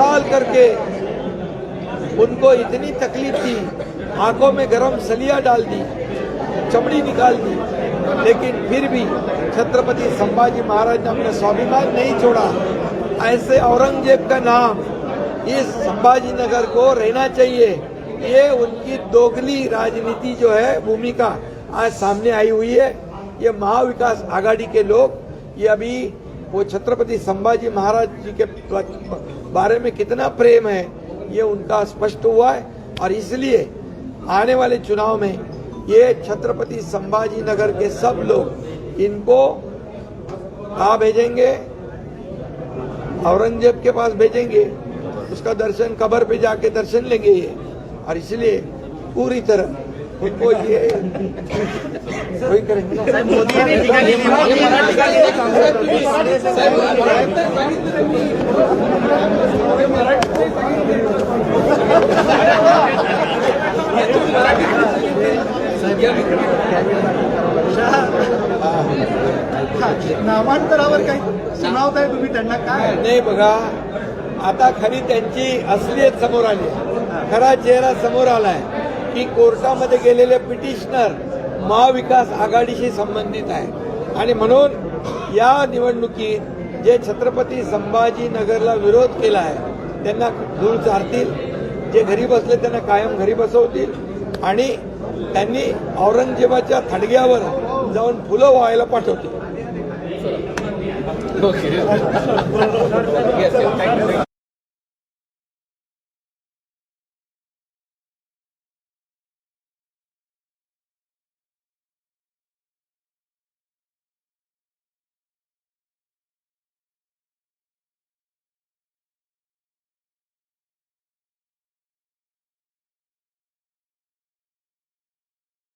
साल करके उनको इतनी तकलीफ़ थी, आँखों में गरम सलिया डाल दी, चमड़ी निकाल दी, लेकिन फिर भी छत्रपति संभाजी महाराज ने अपना स्वाभिमान नहीं छोड़ा। ऐसे औरंगज़ेब का नाम इस संभाजी नगर को रहना चाहिए। ये उनकी दोगली राजनीति जो है, भूमिका आज सामने आई हुई है। ये महाविकास आघाड़ी के लोग, ये अभी वो छत्रपति संभाजी महाराज जी के बारे में कितना प्रेम है ये उनका स्पष्ट हुआ है। और इसलिए आने वाले चुनाव में ये छत्रपति संभाजी नगर के सब लोग इनको कहा भेजेंगे? औरंगज़ेब के पास भेजेंगे। उसका दर्शन कबर पे जाके दर्शन लेंगे ये। और इसलिए पूरी तरह उनको ये वही करेंगे। मोदी नामांतरावर काही सुनावताय तुम्ही त्यांना? काय? नाही बघा. आता खरी त्यांची असलियत समोर आली. खरा चेहरा समोर आलाय की कोर्टामध्ये गेलेले पिटिशनर महाविकास आघाडीशी संबंधित आहे. आणि म्हणून या निवडणुकीत जे छत्रपती संभाजीनगरला विरोध केला आहे त्यांना धूळ चारतील. जे घरी बसले त्यांना कायम घरी बसवतील. आणि त्यांनी औरंगजेबाच्या थडग्यावर जाऊन फुलं व्हायला पाठवते